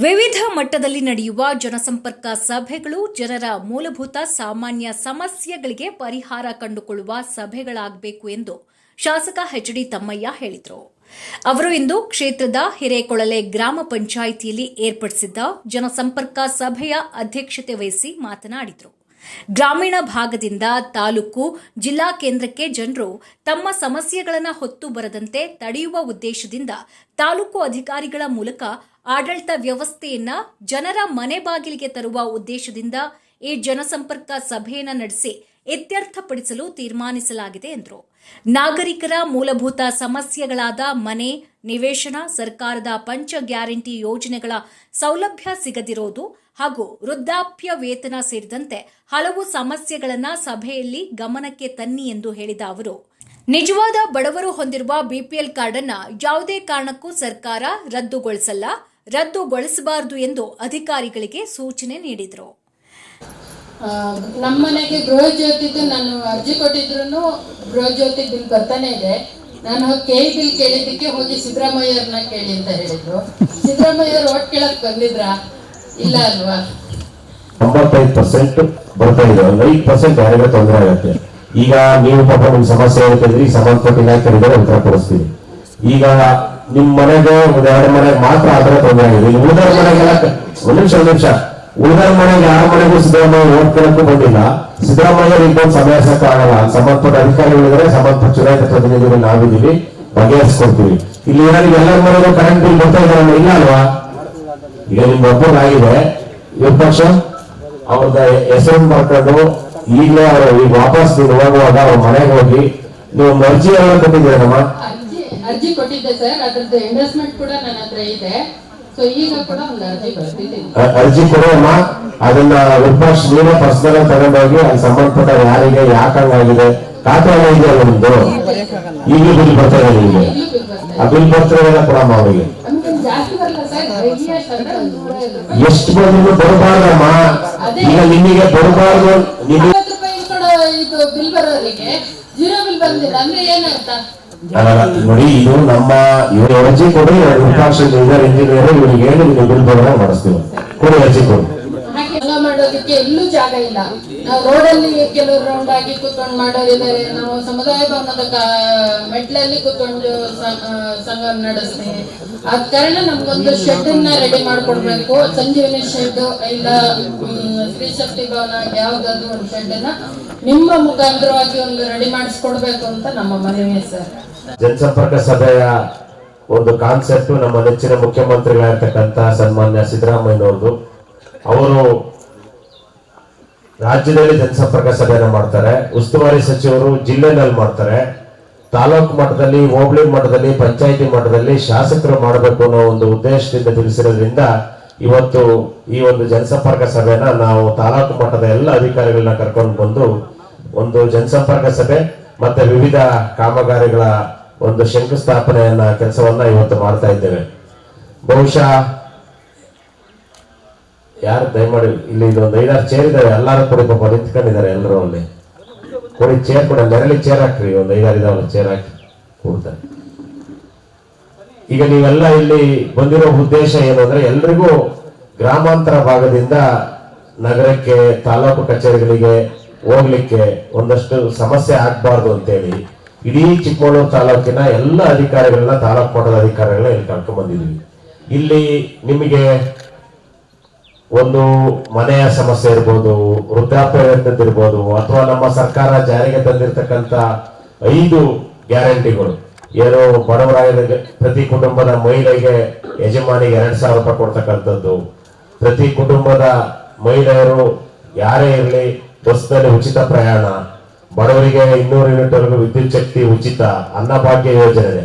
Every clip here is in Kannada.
ವಿವಿಧ ಮಟ್ಟದಲ್ಲಿ ನಡೆಯುವ ಜನಸಂಪರ್ಕ ಸಭೆಗಳು ಜನರ ಮೂಲಭೂತ ಸಾಮಾನ್ಯ ಸಮಸ್ಯೆಗಳಿಗೆ ಪರಿಹಾರ ಕಂಡುಕೊಳ್ಳುವ ಸಭೆಗಳಾಗಬೇಕು ಎಂದು ಶಾಸಕ ಎಚ್ ಡಿ ತಮ್ಮಯ್ಯ ಹೇಳಿದರು. ಅವರು ಇಂದು ಕ್ಷೇತ್ರದ ಹಿರೇಕೊಳಲೆ ಗ್ರಾಮ ಪಂಚಾಯಿತಿಯಲ್ಲಿ ಏರ್ಪಡಿಸಿದ್ದ ಜನಸಂಪರ್ಕ ಸಭೆಯ ಅಧ್ಯಕ್ಷತೆ ವಹಿಸಿ ಮಾತನಾಡಿದರು. ಗ್ರಾಮೀಣ ಭಾಗದಿಂದ ತಾಲೂಕು ಜಿಲ್ಲಾ ಕೇಂದ್ರಕ್ಕೆ ಜನರು ತಮ್ಮ ಸಮಸ್ಯೆಗಳನ್ನು ಹೊತ್ತು ಬರದಂತೆ ತಡೆಯುವ ಉದ್ದೇಶದಿಂದ ತಾಲೂಕು ಅಧಿಕಾರಿಗಳ ಮೂಲಕ ಆಡಳಿತ ವ್ಯವಸ್ಥೆಯನ್ನ ಜನರ ಮನೆ ಬಾಗಿಲಿಗೆ ತರುವ ಉದ್ದೇಶದಿಂದ ಈ ಜನಸಂಪರ್ಕ ಸಭೆಯನ್ನು ನಡೆಸಿ ಇತ್ಯರ್ಥಪಡಿಸಲು ತೀರ್ಮಾನಿಸಲಾಗಿದೆ ಎಂದರು. ನಾಗರಿಕರ ಮೂಲಭೂತ ಸಮಸ್ಯೆಗಳಾದ ಮನೆ, ನಿವೇಶನ, ಸರ್ಕಾರದ ಪಂಚ ಗ್ಯಾರಂಟಿ ಯೋಜನೆಗಳ ಸೌಲಭ್ಯ ಸಿಗದಿರೋದು ಹಾಗೂ ವೃದ್ಧಾಪ್ಯ ವೇತನ ಸೇರಿದಂತೆ ಹಲವು ಸಮಸ್ಯೆಗಳನ್ನ ಸಭೆಯಲ್ಲಿ ಗಮನಕ್ಕೆ ತನ್ನಿ ಎಂದು ಹೇಳಿದ ಅವರು. ನಿಜವಾದ ಬಡವರು ಹೊಂದಿರುವ ಬಿಪಿಎಲ್ ಕಾರ್ಡ್ ಅನ್ನ ಯಾವುದೇ ಕಾರಣಕ್ಕೂ ಸರ್ಕಾರ ರದ್ದುಗೊಳಿಸಲ್ಲ, ರದ್ದುಗೊಳಿಸಬಾರದು ಎಂದು ಅಧಿಕಾರಿಗಳಿಗೆ ಸೂಚನೆ ನೀಡಿದರು. ನಮ್ಮನೆಗೆ ನಮ್ಮ ಮನೆಗೆ ಗೃಹ ಜ್ಯೋತಿದು ನಾನು ಅರ್ಜಿ ಕೊಟ್ಟಿದ್ರು ಗೃಹ ಜ್ಯೋತಿ ಬಿಲ್ ಬರ್ತಾನೆ ಇದೆ. ನಾನು ಕೆ ಬಿಲ್ ಕೇಳಿದ್ದಕ್ಕೆ ಹೋಗಿ ಸಿದ್ದರಾಮಯ್ಯವ್ರನ್ನ ಕೇಳಿ ಅಂತ ಹೇಳಿದ್ರು. ಸಿದ್ದರಾಮಯ್ಯವ್ರು ಓಟ್ ಕೇಳಕ್ ಬಂದಿದ್ರ? ಇಲ್ಲ ತೊಂಬತ್ತೈದು ಪರ್ಸೆಂಟ್ ಬರ್ತಾ ಇದೆ. ಒಂದು ಐದು ಪರ್ಸೆಂಟ್ ಯಾರಿಗೂ ತೊಂದರೆ ಆಗುತ್ತೆ. ಈಗ ನೀವು ಪಾಪ ನಿಮ್ ಸಮಸ್ಯೆ ಹೇಳ್ತಿದ್ರಿ ಸಂಬಂಧಪಟ್ಟ ಇಲಾಖೆಗಳಿದ್ದಾರೆ ಉತ್ತರ ಕೊಡಿಸ್ತೀವಿ ಈಗ ನಿಮ್ ಮನೆಗೆ, ಒಂದ್ ಎರಡು ಮನೆಗೆ ಮಾತ್ರ ಆತರ ತೊಂದರೆ ಆಗಿದೆ. ಈಗ ಉಳಿದವ್ರ ಮನೆಗೆಲ್ಲ ಒಂದ್ ನಿಮಿಷ ಒಂದ್ ನಿಮಿಷ. ಉಳಿದವ್ರ ಮನೆಗೆ ಯಾರ ಮನೆಗೂ ಸಿದ್ದರಾಮಯ್ಯ ಓಟ್ ಕೇಳಕ್ಕೂ ಬಂದಿಲ್ಲ. ಸಿದ್ದರಾಮಯ್ಯ ಇಬ್ಬರು ಸಮಯಸಕ್ಕ ಆಗಲ್ಲ. ಸಂಬಂಧಪಟ್ಟ ಅಧಿಕಾರಿಗಳಿದ್ರೆ ಸಂಬಂಧಪಟ್ಟ ಚುನಾಯಿತ ಪ್ರತಿನಿಧಿಗಳು ನಾವಿದ್ದೀವಿ. ಬಗೆಹರಿಸ್ಕೊಡ್ತೀವಿ. ಇಲ್ಲಿ ಏನಾದ್ರು ಎಲ್ಲರ ಮನೆಗೂ ಕರೆಂಟ್ ಬಿಲ್ ಬರ್ತಾ ಇದಾರಲ್ಲ ಇಲ್ಲ ಅಲ್ವಾ? ಈಗ ಆಗಿದೆ ಒಬ್ಬರಾಗಿದೆ ವಿಪಕ್ಷ ಅವ್ರದ ಹೆಸರನ್ನು ಬರ್ಕೊಂಡು ಈಗಲೇ ಅವರು ಈಗ ವಾಪಸ್ ನೀವು ಹೋಗುವಾಗ ಅವ್ರ ಮನೆಗೆ ಹೋಗಿ ನೀವು ಒಂದು ಅರ್ಜಿ ಎಲ್ಲ ಕೊಟ್ಟಿದ್ದೀರಮ್ಮ ಅರ್ಜಿ ಕೊಟ್ಟಿದ್ದೆ ಸರ್ ಅದ್ರದ್ದು ಇನ್ವೆಸ್ಟ್ಮೆಂಟ್ ಕೂಡ ನನ್ನ ಹತ್ರ ಇದೆ. ಸೊ ಈಗ ಕೂಡ ಒಂದು ಅರ್ಜಿ ಕೊಡುವಮ್ಮ ಅದನ್ನ ವಿಪಕ್ಷ ನೀವೇ ಪರ್ಸನಲ್ ತಗೊಂಡೋಗಿ ಅಲ್ಲಿ ಸಂಬಂಧಪಟ್ಟ ಯಾರಿಗೆ ಯಾಕಂಗಾಗಿದೆ ಖಾತೆ ಎಲ್ಲ ಇದೆಯಲ್ಲ ನಿಮ್ದು? ಈಗಲೂ ಬಿಲ್ ಬರ್ತಾರೆ ಇದೆ ನಿಮ್ಗೆ. ಆ ಬಿಲ್ ಬರ್ತಾರೆ ಕೊಡಮ್ಮ ಅವರಿಗೆ. ನಮ್ಗೆ ಜಾಸ್ತಿ ಬರಲ್ಲ ಸರ್. ಎಷ್ಟು ಬಂದ್ರು ಬರಬಾರ್ದಮ್ಮ? ಈಗ ನಿಮಗೆ ಬರಬಾರ್ದು. ನಿಮಗೆ ಇದು ಬಿಲ್ ಬರೋರಿಗೆ ಜೀರೋ ಬಿಲ್ ಬಂದಿಲ್ಲ ಅಂದ್ರೆ ನೋಡಿ ಇದು ನಮ್ಮ ಇವರು ಅರ್ಜಿ ಕೊಡಿ ಇದ್ದಾರೆ ಇಂಜಿನಿಯರ್ ಇವ್ರಿಗೆ ಹೇಳಿ ನಿಮಗೆ ಬಿಲ್ ಬರೋಣ ಮಾಡಿಸ್ತೀವಿ. ಕೊಡಿ ಅರ್ಜಿ ಕೊಡಿ. ಹಾಗೆ ಮಾಡೋದಕ್ಕೆ ಎಲ್ಲೂ ಜಾಗ ಇಲ್ಲ. ನಾವು ರೋಡಲ್ಲಿ ಕೆಲವರು ರೌಂಡ್ ಆಗಿ ಕೂತ್ಕೊಂಡು ಮಾಡೋದಿದ್ದಾರೆ ನಾವು ಸಮುದಾಯ ಭವನದ ಮೆಟ್ಲಲ್ಲಿ ಕೂತ್ಕೊಂಡು ಸಂಘ ನಡೆಸ್ತೀವಿ ಆದ ಕಾರಣ ನಮ್ಗೊಂದು ಶೆಡ್ ಅನ್ನ ರೆಡಿ ಮಾಡ್ಕೊಡ್ಬೇಕು. ಸಂಜೀವನಿ ಶೆಡ್ ಇಲ್ಲ ಸ್ತ್ರೀ ಶಕ್ತಿ ಭವನ ಯಾವ್ದಾದ್ರು ಒಂದು ಶೆಡ್ ಅನ್ನ ನಿಮ್ಮ ಮುಖಾಂತರವಾಗಿ ಒಂದು ರೆಡಿ ಮಾಡಿಸ್ಕೊಡ್ಬೇಕು ಅಂತ ನಮ್ಮ ಮನವಿ ಸರ್. ಜನಸಂಪರ್ಕ ಸಭೆಯ ಒಂದು ಕಾನ್ಸೆಪ್ಟ್ ನಮ್ಮ ನೆಚ್ಚಿನ ಮುಖ್ಯಮಂತ್ರಿಗಳಾಗಿರ್ತಕ್ಕಂಥ ಸನ್ಮಾನ್ಯ ಸಿದ್ದರಾಮಯ್ಯನವ್ರದ್ದು. ಅವರು ರಾಜ್ಯದಲ್ಲಿ ಜನಸಂಪರ್ಕ ಸಭೆಯನ್ನು ಮಾಡ್ತಾರೆ. ಉಸ್ತುವಾರಿ ಸಚಿವರು ಜಿಲ್ಲೆನಲ್ಲಿ ಮಾಡ್ತಾರೆ. ತಾಲೂಕು ಮಟ್ಟದಲ್ಲಿ, ಹೋಬಳಿ ಮಟ್ಟದಲ್ಲಿ, ಪಂಚಾಯಿತಿ ಮಟ್ಟದಲ್ಲಿ ಶಾಸಕರು ಮಾಡಬೇಕು ಅನ್ನೋ ಒಂದು ಉದ್ದೇಶದಿಂದ ತಿಳಿಸಿರೋದ್ರಿಂದ ಇವತ್ತು ಈ ಒಂದು ಜನಸಂಪರ್ಕ ಸಭೆನ ನಾವು ತಾಲೂಕು ಮಟ್ಟದ ಎಲ್ಲ ಅಧಿಕಾರಿಗಳನ್ನ ಕರ್ಕೊಂಡು ಬಂದು ಒಂದು ಜನಸಂಪರ್ಕ ಸಭೆ ಮತ್ತೆ ವಿವಿಧ ಕಾಮಗಾರಿಗಳ ಒಂದು ಶಂಕುಸ್ಥಾಪನೆಯನ್ನ, ಕೆಲಸವನ್ನ ಇವತ್ತು ಮಾಡ್ತಾ ಇದ್ದೇವೆ. ಬಹುಶಃ ಯಾರು ದಯಮಾಡಿ ಇಲ್ಲಿ ಇದೊಂದು ಐದಾರು ಚೇರ್ ಇದಾವೆ, ಎಲ್ಲಾರು ಕೊಡಿ ಪಾಪ ನಿಂತ್ಕೊಂಡಿದ್ದಾರೆ ಎಲ್ಲರೂ ಅಲ್ಲಿ. ಕೊಡಿ ಚೇರ್ ಕೂಡ, ನೆರಳಿ ಚೇರ್ ಹಾಕ್ರಿ, ಒಂದು ಐದಾರು ಇದಾವಲ್ಲ ಚೇರ್ ಹಾಕಿ ಕೊಡ್ತಾರೆ. ಈಗ ನೀವೆಲ್ಲ ಇಲ್ಲಿ ಬಂದಿರೋ ಉದ್ದೇಶ ಏನು ಅಂದ್ರೆ ಎಲ್ರಿಗೂ ಗ್ರಾಮಾಂತರ ಭಾಗದಿಂದ ನಗರಕ್ಕೆ, ತಾಲೂಕು ಕಚೇರಿಗಳಿಗೆ ಹೋಗ್ಲಿಕ್ಕೆ ಒಂದಷ್ಟು ಸಮಸ್ಯೆ ಆಗ್ಬಾರ್ದು ಅಂತೇಳಿ ಇಡೀ ಚಿಕ್ಕಮಗಳೂರು ತಾಲೂಕಿನ ಎಲ್ಲ ಅಧಿಕಾರಿಗಳನ್ನ, ತಾಲೂಕು ಮಟ್ಟದ ಅಧಿಕಾರಿಗಳನ್ನ ಇಲ್ಲಿ ಕರ್ಕೊಂಡ್ ಬಂದಿದ್ವಿ. ಇಲ್ಲಿ ನಿಮಗೆ ಒಂದು ಮನೆಯ ಸಮಸ್ಯೆ ಇರ್ಬೋದು ವೃದ್ಧಾಪ್ಯ ವೇತನದ್ದು ಇರ್ಬೋದು, ಅಥವಾ ನಮ್ಮ ಸರ್ಕಾರ ಜಾರಿಗೆ ತಂದಿರತಕ್ಕಂತ ಐದು ಗ್ಯಾರಂಟಿಗಳು. ಏನು ಬಡವರಾಗಿದ ಪ್ರತಿ ಕುಟುಂಬದ ಮಹಿಳೆಗೆ ಯಜಮಾನಿಗೆ ಎರಡ್ ಸಾವಿರ ರೂಪಾಯಿ ಕೊಡ್ತಕ್ಕಂಥದ್ದು. ಪ್ರತಿ ಕುಟುಂಬದ ಮಹಿಳೆಯರು ಯಾರೇ ಇರಲಿ, ಬಸ್ನಲ್ಲಿ ಉಚಿತ ಪ್ರಯಾಣ. ಬಡವರಿಗೆ ಇನ್ನೂರು ಯೂನಿಟ್ ವರೆಗೂ ವಿದ್ಯುತ್ ಶಕ್ತಿ ಉಚಿತ, ಅನ್ನಭಾಗ್ಯ ಯೋಜನೆ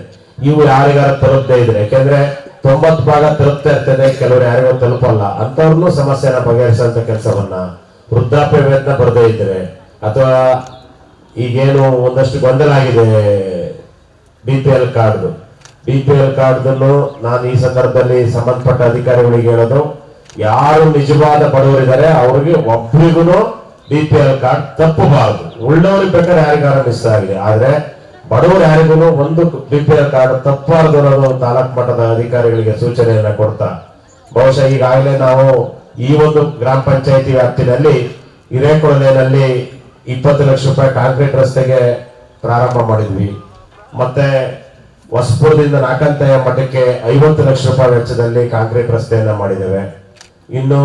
ಇವು ಯಾರಿಗಾರ ತರುತ್ತೆ ಇದ್ರೆ, ಯಾಕೆಂದ್ರೆ ತೊಂಬತ್ತು ಭಾಗ ತಲುಪ್ತಾ ಇರ್ತದೆ, ಕೆಲವರು ಯಾರಿಗೂ ತಲುಪಲ್ಲ. ಅಂತವ್ರನ್ನು ಸಮಸ್ಯೆನ ಬಗೆಹರಿಸುವಂತ ಕೆಲಸವನ್ನ ವೃದ್ಧಾಪ್ಯ ವೇತನ ಬರದೇ ಇದ್ರೆ ಅಥವಾ ಈಗೇನು ಒಂದಷ್ಟು ಗೊಂದಲ ಆಗಿದೆ B P L card B P L ಕಾರ್ಡ್ದನ್ನು ನಾನು ಈ ಸಂದರ್ಭದಲ್ಲಿ ಸಂಬಂಧಪಟ್ಟ ಅಧಿಕಾರಿಗಳಿಗೆ ಹೇಳೋದು, ಯಾರು ನಿಜವಾದ ಬಡವರಿದ್ದಾರೆ, ಅವ್ರಿಗೆ ಒಬ್ರಿಗೂ ಬಿ ಪಿ ಎಲ್ ಕಾರ್ಡ್ ತಪ್ಪಬಾರದು. ಉಳ್ಳವ್ರಿಗೆ ಬೇಕಾದ್ರೆ ಯಾರಿಗಾರ ಮಿಸ್ ಆಗಿದೆ. ಆದ್ರೆ ಬಡವರು ಯಾರಿಗೂ ಒಂದು ಬಿಪಿಎಲ್ ಕಾರ್ಡ್ ತಪ್ಪಬಾರದು ಅನ್ನೋದು ತಾಲೂಕ್ ಮಟ್ಟದ ಅಧಿಕಾರಿಗಳಿಗೆ ಸೂಚನೆಯನ್ನ ಕೊಡ್ತಾ, ಬಹುಶಃ ಈಗಾಗಲೇ ನಾವು ಈ ಒಂದು ಗ್ರಾಮ ಪಂಚಾಯತಿ ವ್ಯಾಪ್ತಿನಲ್ಲಿ ಹಿರೇಕೊಳಲೆಯಲ್ಲಿ ಇಪ್ಪತ್ತು ಲಕ್ಷ ರೂಪಾಯಿ ಕಾಂಕ್ರೀಟ್ ರಸ್ತೆಗೆ ಪ್ರಾರಂಭ ಮಾಡಿದ್ವಿ. ಮತ್ತೆ ಹೊಸಪುರದಿಂದ ನಾಕಂತೆಯ ಮಠಕ್ಕೆ ಐವತ್ತು ಲಕ್ಷ ರೂಪಾಯಿ ವೆಚ್ಚದಲ್ಲಿ ಕಾಂಕ್ರೀಟ್ ರಸ್ತೆಯನ್ನ ಮಾಡಿದ್ದೇವೆ. ಇನ್ನು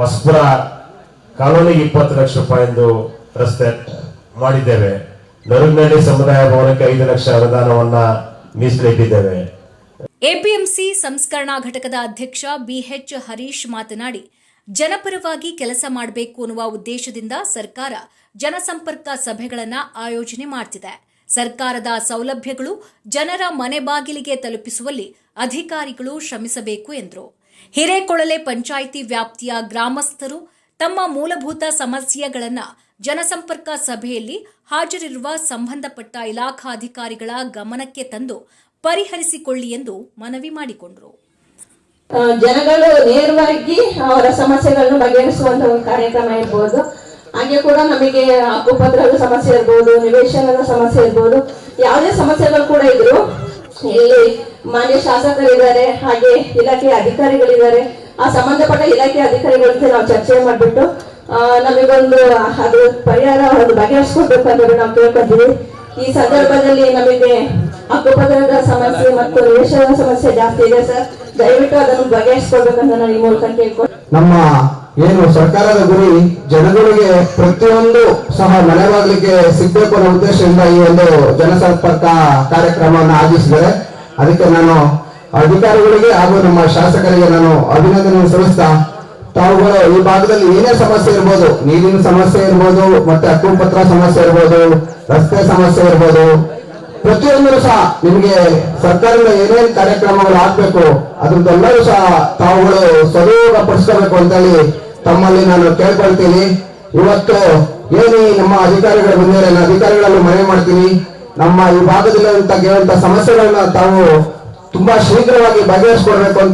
ಹೊಸಪುರ ಕಾಲೋನಿಗೆ ಇಪ್ಪತ್ತು ಲಕ್ಷ ರೂಪಾಯಿ ಎಂದು ರಸ್ತೆ ಮಾಡಿದ್ದೇವೆ. ನರುಗ್ನಳ್ಳಿ ಸಮುದಾಯ ಭವನಕ್ಕೆ ಐದು ಲಕ್ಷ ಅನುದಾನವನ್ನ ಮೀಸಲಿಟ್ಟಿದ್ದೇವೆ. ಎಪಿಎಂಸಿ ಸಂಸ್ಕರಣಾ ಘಟಕದ ಅಧ್ಯಕ್ಷ ಬಿಎಚ್ ಹರೀಶ್ ಮಾತನಾಡಿ, ಜನಪರವಾಗಿ ಕೆಲಸ ಮಾಡಬೇಕು ಅನ್ನುವ ಉದ್ದೇಶದಿಂದ ಸರ್ಕಾರ ಜನಸಂಪರ್ಕ ಸಭೆಗಳನ್ನು ಆಯೋಜನೆ ಮಾಡ್ತಿದೆ. ಸರ್ಕಾರದ ಸೌಲಭ್ಯಗಳು ಜನರ ಮನೆ ಬಾಗಿಲಿಗೆ ತಲುಪಿಸುವಲ್ಲಿ ಅಧಿಕಾರಿಗಳು ಶ್ರಮಿಸಬೇಕು ಎಂದರು. ಹಿರೇಕೊಳಲೆ ಪಂಚಾಯಿತಿ ವ್ಯಾಪ್ತಿಯ ಗ್ರಾಮಸ್ಥರು ತಮ್ಮ ಮೂಲಭೂತ ಸಮಸ್ಯೆಗಳನ್ನು ಜನಸಂಪರ್ಕ ಸಭೆಯಲ್ಲಿ ಹಾಜರಿರುವ ಸಂಬಂಧಪಟ್ಟ ಇಲಾಖಾಧಿಕಾರಿಗಳ ಗಮನಕ್ಕೆ ತಂದು ಪರಿಹರಿಸಿಕೊಳ್ಳಿ ಎಂದು ಮನವಿ ಮಾಡಿಕೊಂಡರು. ಜನಗಳು ನೇರವಾಗಿ ಅವರ ಸಮಸ್ಯೆಗಳನ್ನು ಬಗೆಹರಿಸುವಂತಹ ಒಂದು ಕಾರ್ಯಕ್ರಮ ಇರ್ಬೋದು. ಹಾಗೆ ಕೂಡ ನಮಗೆ ಹಕ್ಕುಪತ್ರದ ಸಮಸ್ಯೆ ಇರ್ಬೋದು, ನಿವೇಶನದ ಸಮಸ್ಯೆ ಇರ್ಬೋದು, ಯಾವುದೇ ಸಮಸ್ಯೆಗಳು ಕೂಡ ಇದ್ರು ಇಲ್ಲಿ ಮಾನ್ಯ ಶಾಸಕರಿದ್ದಾರೆ, ಹಾಗೆ ಇಲಾಖೆಯ ಅಧಿಕಾರಿಗಳಿದ್ದಾರೆ. ಆ ಸಂಬಂಧಪಟ್ಟ ಇಲಾಖೆ ಅಧಿಕಾರಿಗಳ ನಾವು ಚರ್ಚೆ ಮಾಡ್ಬಿಟ್ಟು ನಮಗೊಂದು, ಅದು ಪರಿಹಾರ ಒಂದು ಬಗೆಹರಿಸ್ಕೊಡ್ಬೇಕು ಅಂತ ಹೇಳಿ ನಾವು ಕೇಳ್ಕೊತೀವಿ ಈ ಸಂದರ್ಭದಲ್ಲಿ ನಮಗೆ ಹಕ್ಕುಪತ್ರದ ಸಮಸ್ಯೆ ಮತ್ತು ನಿವೇಶನದ ಸಮಸ್ಯೆ ಜಾಸ್ತಿ ಇದೆ ಸರ್. ದಯವಿಟ್ಟು ಅದನ್ನು ಬಗೆಹರಿಸ್ಕೊಡ್ಬೇಕಂತ ನಾನು ಈ ಮೂಲಕ ನಮ್ಮ ಏನು ಸರ್ಕಾರದ ಗುರಿ ಜನಗಳಿಗೆ ಪ್ರತಿಯೊಂದು ಸಹ ಮನೆ ಬಾಗಿಲಿಗೆ ಸಿಗ್ಬೇಕು ಅನ್ನೋ ಉದ್ದೇಶದಿಂದ ಈ ಒಂದು ಜನಸಂಪರ್ಕ ಕಾರ್ಯಕ್ರಮವನ್ನು ಆಯೋಜಿಸಿದರೆ ಅದಕ್ಕೆ ನಾನು ಅಧಿಕಾರಿಗಳಿಗೆ ಹಾಗೂ ನಮ್ಮ ಶಾಸಕರಿಗೆ ನಾನು ಅಭಿನಂದನೆ ಸಲ್ಲಿಸ್ತಾ ತಾವುಗಳು ಈ ಭಾಗದಲ್ಲಿ ಏನೇ ಸಮಸ್ಯೆ ಇರ್ಬೋದು, ನೀರಿನ ಸಮಸ್ಯೆ ಇರ್ಬೋದು, ಮತ್ತೆ ಹಕ್ಕುಪತ್ರ ಸಮಸ್ಯೆ ಇರ್ಬೋದು, ರಸ್ತೆ ಸಮಸ್ಯೆ ಇರ್ಬೋದು ಪ್ರತಿಯೊಂದರೂ ಸಹ ನಿಮಗೆ ಸರ್ಕಾರದಿಂದ ಏನೇನ್ ಕಾರ್ಯಕ್ರಮಗಳು ಆಗ್ಬೇಕು ಅದ್ರದ್ದೆಲ್ಲರೂ ಸಹ ತಾವುಗಳು ಸದೂರ ಪಡಿಸ್ಕೋಬೇಕು ಅಂತೇಳಿ ತಮ್ಮಲ್ಲಿ ನಾನು ಕೇಳ್ಕೊಳ್ತೀನಿ. ಇವತ್ತು ಏನಿ ನಮ್ಮ ಅಧಿಕಾರಿಗಳು ಬಂದಿದ್ದಾರೆ, ನಾನು ಅಧಿಕಾರಿಗಳನ್ನು ಮನವಿ ಮಾಡ್ತೀನಿ. ನಮ್ಮ ಈ ಭಾಗದಲ್ಲಿ ಸಮಸ್ಯೆಗಳನ್ನ ತಾವು ತುಂಬಾ ಶೀಘ್ರವಾಗಿ ಬಗೆಹರಿಸ್ಕೊಡ್ಬೇಕು